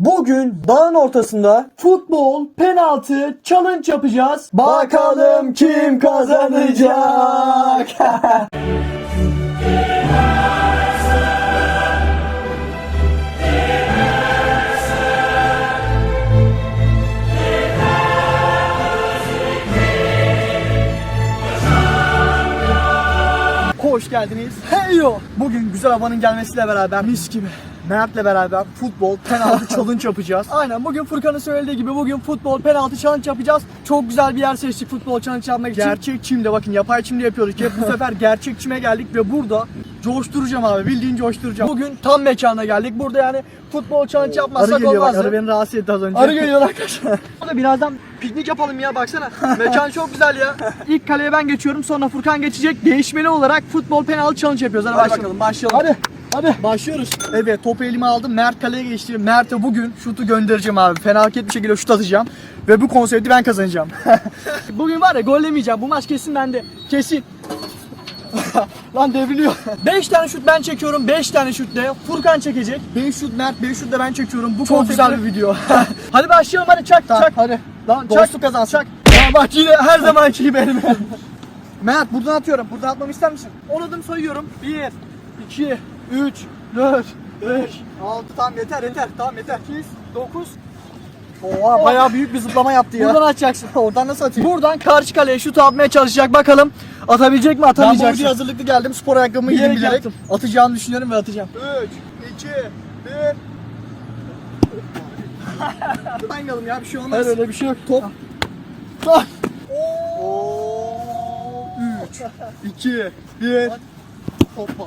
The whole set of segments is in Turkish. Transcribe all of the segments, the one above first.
Bugün dağın ortasında futbol penaltı challenge yapacağız. Bakalım kim kazanacak? Hoş geldiniz. Heyo. Bugün güzel havanın gelmesiyle beraber mis gibi Mert'le beraber futbol penaltı challenge yapacağız. Aynen bugün Furkan'ın söylediği gibi bugün futbol penaltı challenge yapacağız. Çok güzel bir yer seçtik futbol challenge yapmak için. Gerçek çimde bakın yapay çimde yapıyoruz. ki bu sefer gerçek çime geldik ve burada coşturacağım abi bildiğin coşturacağım. Bugün tam mekana geldik. Burada yani futbol challenge yapmazsak Arı geliyor bak, olmaz. arı beni rahatsız etti az önce. Arı geliyor arkadaşlar. Burada birazdan piknik yapalım ya baksana. Mekan çok güzel ya. İlk kaleye ben geçiyorum sonra Furkan geçecek. Değişmeli olarak futbol penaltı challenge yapıyoruz. Hadi, Hadi başlayalım. bakalım başlayalım. Hadi. Hadi. Başlıyoruz. Evet topu elime aldım. Mert kaleye geçti. Mert'e bugün şutu göndereceğim abi. Felaket bir şekilde şut atacağım. Ve bu konsepti ben kazanacağım. bugün var ya gollemeyeceğim. Bu maç kesin bende. Kesin. Lan devriliyor. 5 tane şut ben çekiyorum. 5 tane şut de Furkan çekecek. 5 şut Mert, 5 şut da ben çekiyorum. Bu çok güzel bir video. hadi başlayalım hadi çak çak. Hadi. Lan çak. Dostluk kazansın. Çak. Ya bak yine her zamanki gibi benim. Mert buradan atıyorum. Buradan atmamı ister misin? 10 adım sayıyorum. 1, 2, 3, 4, 5, 6 tamam yeter yeter. Tamam yeter. 8, 9. Oha bayağı büyük bir zıplama yaptı ya. Buradan atacaksın. Oradan nasıl atayım? Buradan karşı kaleye şut atmaya çalışacak. Bakalım atabilecek mi Ben bu atamayacak videoya hazırlıklı geldim. Spor ayakkabımı Bilerek giydim bilerek. yaptım. Atacağını düşünüyorum ve atacağım. 3, 2, 1. Tanıyalım ya bir şey olmaz. Hayır öyle bir şey yok. Top. Oo. 3, 2, 1. Hoppa.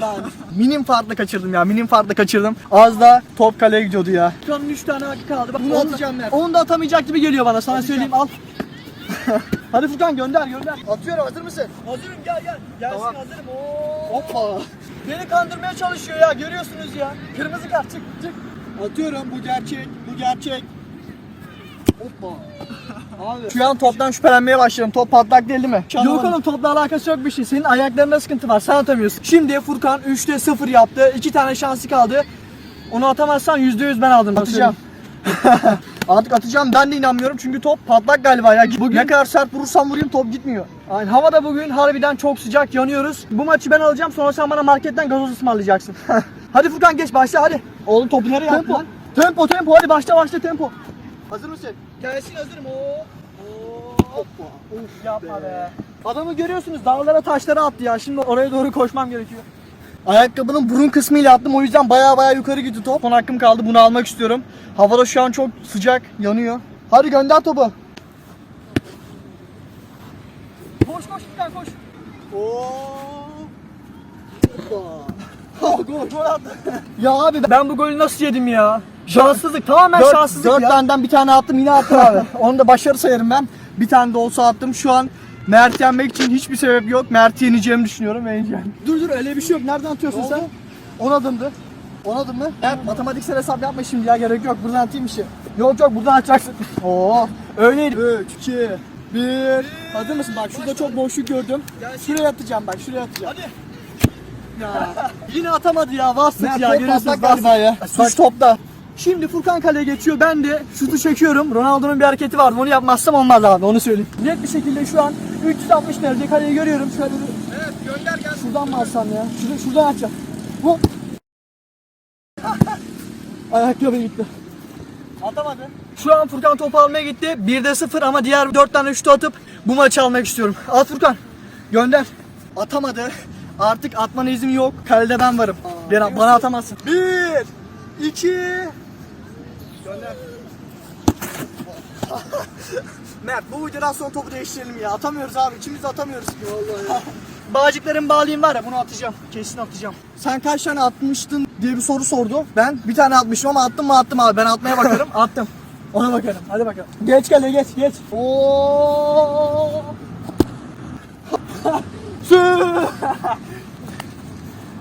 Lan. Minim farkla kaçırdım ya. Minim farkla kaçırdım. Az da top kaleye gidiyordu ya. Şu an 3 tane hakkı kaldı. Bak, Bunu onu- atacağım Mert. Onu da atamayacak gibi geliyor bana. Sana Atacağım. söyleyeyim al. Hadi Furkan gönder gönder. Atıyorum hazır mısın? Hazırım gel gel. Gelsin Tamam. hazırım. Oo. Hoppa. Beni kandırmaya çalışıyor ya görüyorsunuz ya. Kırmızı kart çık çık. Atıyorum bu gerçek. Bu gerçek. Hoppa. Abi. Şu an toptan şüphelenmeye başladım. Top patlak değil değil mi? Yok oğlum topla alakası yok bir şey. Senin ayaklarında sıkıntı var. Sen atamıyorsun. Şimdi Furkan 3'te 0 yaptı. 2 tane şansı kaldı. Onu atamazsan %100 ben aldım. Atacağım. Artık atacağım ben de inanmıyorum çünkü top patlak galiba ya. Bugün- Ne kadar sert vurursam vurayım top gitmiyor. Aynen. Hava da bugün harbiden çok sıcak yanıyoruz. Bu maçı ben alacağım sonra sen bana marketten gazoz ısmarlayacaksın. hadi Furkan geç başla hadi. Oğlum topu nereye Tempo. lan? Tempo tempo hadi başla başla tempo. Hazır mısın? Gelsin hazırım. Oo. Hoppa. Uf yapma be. Adamı görüyorsunuz dağlara taşlara attı ya. Şimdi oraya doğru koşmam gerekiyor. Ayakkabının burun kısmıyla attım o yüzden baya baya yukarı gitti top. Son hakkım kaldı bunu almak istiyorum. Havada şu an çok sıcak yanıyor. Hadi gönder topu. Koş koş Furkan koş. Oh, gol, gol attı. Ya abi ben bu golü nasıl yedim ya? Şanssızlık tamamen Dört, şanssızlık dört ya. taneden bir tane attım yine attım abi. Onu da başarı sayarım ben. Bir tane de olsa attım. Şu an Mert yenmek için hiçbir sebep yok. Mert'i yeneceğimi düşünüyorum ve yeneceğim. Dur dur öyle bir şey yok. Nereden atıyorsun sen? oldu? 10 adımdı. 10 adım mı? Evet, matematiksel hesap yapma şimdi ya gerek yok. Buradan atayım işi. Yok yok buradan atacaksın. Oo öyleydi. 3, 2, 1. Hazır mısın? Bak şurada çok boşluk gördüm. Şuraya atacağım bak şuraya atacağım. Hadi. Ya yine atamadı ya. Vastık Mert ya. top görüyorsunuz, galiba ya. Suç topta. Şimdi Furkan kaleye geçiyor. Ben de şutu çekiyorum. Ronaldo'nun bir hareketi vardı. Onu yapmazsam olmaz abi. Onu söyleyeyim. Net bir şekilde şu an 360 derece kaleyi görüyorum. Şöyle bir Evet gönder gel. Şuradan mı alsam ya? Şuradan, şuradan açacağım. Hop. Ayakkabı gitti. Atamadı. Şu an Furkan topu almaya gitti. 1'de 0 ama diğer 4 tane şutu atıp bu maçı almak istiyorum. At Furkan. Gönder. Atamadı. Artık atmana izin yok. Kalede ben varım. Bana, bana atamazsın. 1, 2. Mert bu videodan sonra topu değiştirelim ya. Atamıyoruz abi. İkimiz de atamıyoruz. Vallahi. Bağcıkların bağlayayım var ya bunu atacağım. Kesin atacağım. Sen kaç tane atmıştın diye bir soru sordu. Ben bir tane atmışım ama attım mı attım abi. Ben atmaya bakarım. Attım. Ona bakalım. Hadi bakalım. Geç kaleye geç geç. Oo.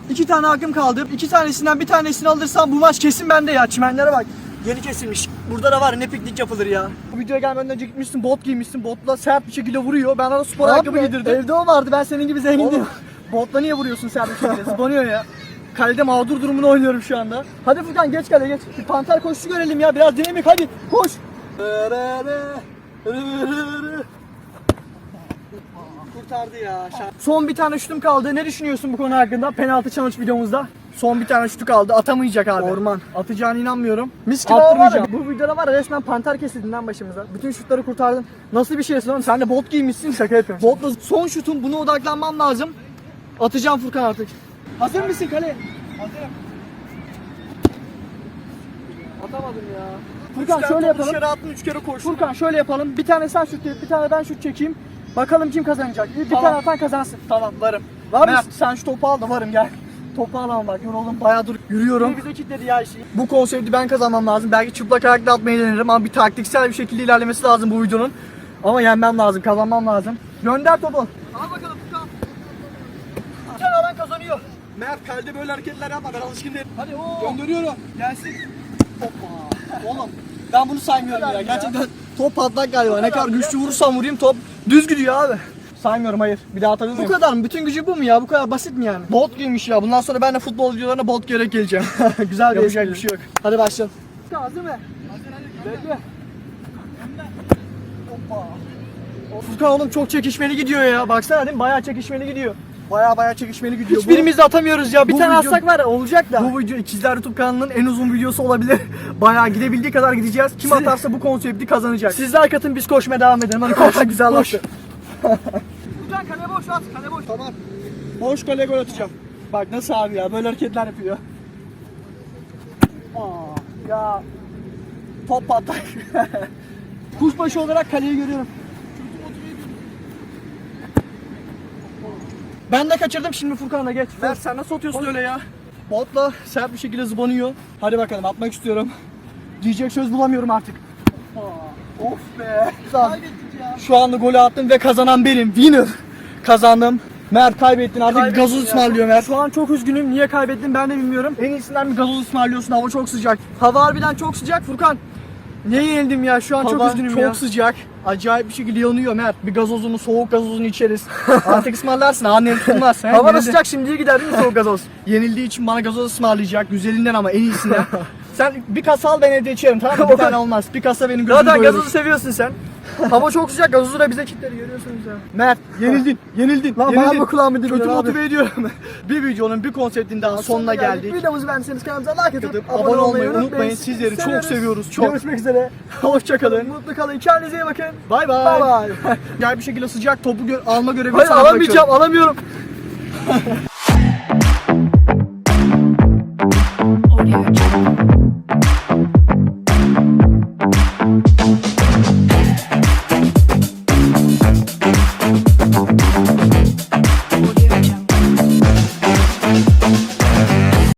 İki tane hakkım kaldı. İki tanesinden bir tanesini alırsam bu maç kesin bende ya. Çimenlere bak. Yeni kesilmiş. Burada da var ne piknik yapılır ya. Bu videoya gelmeden önce gitmişsin bot giymişsin. Botla sert bir şekilde vuruyor. Ben ona spor ayakkabı giydirdim. Evde o vardı ben senin gibi zengin değilim. botla niye vuruyorsun sert bir şekilde? Zıplanıyor ya. Kalede mağdur durumunu oynuyorum şu anda. Hadi Furkan geç kaleye geç. Bir panter koşusu görelim ya. Biraz dinamik hadi. Koş. Kurtardı ya. Son bir tane şutum kaldı. Ne düşünüyorsun bu konu hakkında? Penaltı challenge videomuzda. Son bir tane şutu kaldı. Atamayacak abi. Orman. Atacağına inanmıyorum. Mis gibi var ya, Attırmayacağım. Bu videoda var ya resmen panter kesildin lan başımıza. Bütün şutları kurtardın. Nasıl bir şeysin oğlum? Sen de bot giymişsin. Şaka yapıyorum. Botla son şutum. Buna odaklanmam lazım. Atacağım Furkan artık. Hazır mısın kale? Hazırım. Atamadım ya. Furkan şöyle yapalım. Dışarı attın 3 kere koştun. Furkan şöyle yapalım. Bir tane sen şut çek, bir tane ben şut çekeyim. Bakalım kim kazanacak. Bir, bir Tamam. tane atan kazansın. Tamam varım. Var Mert mısın? sen şu topu al da varım gel. Topu alalım bak. Yoruldum. Bayağıdır yürüyorum. Bize kilitledi ya işi. Bu konsepti ben kazanmam lazım. Belki çıplak ayakla atmayı denerim ama bir taktiksel bir şekilde ilerlemesi lazım bu videonun. Ama yenmem lazım, kazanmam lazım. Gönder topu. Al bakalım Furkan. Sen alan kazanıyor. Mert kalede böyle hareketler yapma ben alışkın değilim. Hadi o. Gönderiyorum. Gelsin. Hoppa. Oğlum ben bunu saymıyorum ya. ya. Gerçekten top patlak galiba. Ne kadar güçlü vurursam vurayım top düz gidiyor abi. Saymıyorum hayır. Bir daha atabilir Bu miyim? kadar mı? Bütün gücü bu mu ya? Bu kadar basit mi yani? Bot giymiş ya. Bundan sonra ben de futbol videolarına bot giyerek geleceğim. Güzel bir Yapacak bir şey yok. Hadi başlayalım. Hazır mı? Bekle. Furkan oğlum çok çekişmeli gidiyor ya. Baksana değil mi? Bayağı çekişmeli gidiyor. Baya baya çekişmeli gidiyor. Hiçbirimiz de atamıyoruz ya. Bir bu tane video- atsak var ya olacak da. Bu video İkizler YouTube kanalının en uzun videosu olabilir. Bayağı gidebildiği kadar gideceğiz. Kim Siz- atarsa bu konsepti kazanacak. Siz like atın biz koşmaya devam edelim. Hadi koş. Güzel koş. Boş at. Kale boş. Tamam. Boş kale gol atacağım. Bak nasıl abi ya böyle hareketler yapıyor. Aa, ya Top patlak. kuşbaşı olarak kaleyi görüyorum. Ben de kaçırdım şimdi Furkan'la geç. Ver sen nasıl atıyorsun öyle ya? Botla sert bir şekilde zıbanıyor. Hadi bakalım atmak istiyorum. Diyecek söz bulamıyorum artık. Of be. Şu anda golü attım ve kazanan benim. Winner. Kazandım. Mert kaybettin artık Kaybettim gazoz ısmarlıyor Mert. Şu an çok üzgünüm. Niye kaybettim ben de bilmiyorum. En iyisinden bir gazoz ısmarlıyorsun hava çok sıcak. Hava harbiden çok sıcak Furkan. Niye yenildim ya? Şu an çok Hava üzgünüm çok ya. sıcak. Acayip bir şekilde yanıyor Mert. Bir gazozunu, soğuk gazozunu içeriz. Artık ısmarlarsın. Annen tutmaz. he? Hava da sıcak şimdi iyi gider değil mi soğuk gazoz? Yenildiği için bana gazoz ısmarlayacak. Güzelinden ama en iyisinden. Sen bir kasa al ben evde içerim tamam mı? Bir tane olmaz. Bir kasa benim gözüm Zaten doyurur. gazozu seviyorsun sen. Hava çok sıcak gazozu da bize kilitledi görüyorsunuz ya. Mert yenildin. Yenildin. Lan yenildin. bana bu kulağımı dibine Kötü motive ediyorum. bir videonun bir konseptin daha sonuna geldik. Videomuzu beğendiyseniz kanalımıza like atıp abone olmayı unutmayın. Sizleri çok seviyoruz, çok. Görüşmek üzere. Hoşçakalın. Mutlu kalın. Kendinize iyi bakın. Bay Bay bay. bay. Gel bir şekilde sıcak topu gö- alma görevi Hayır alamayacağım alamıyorum.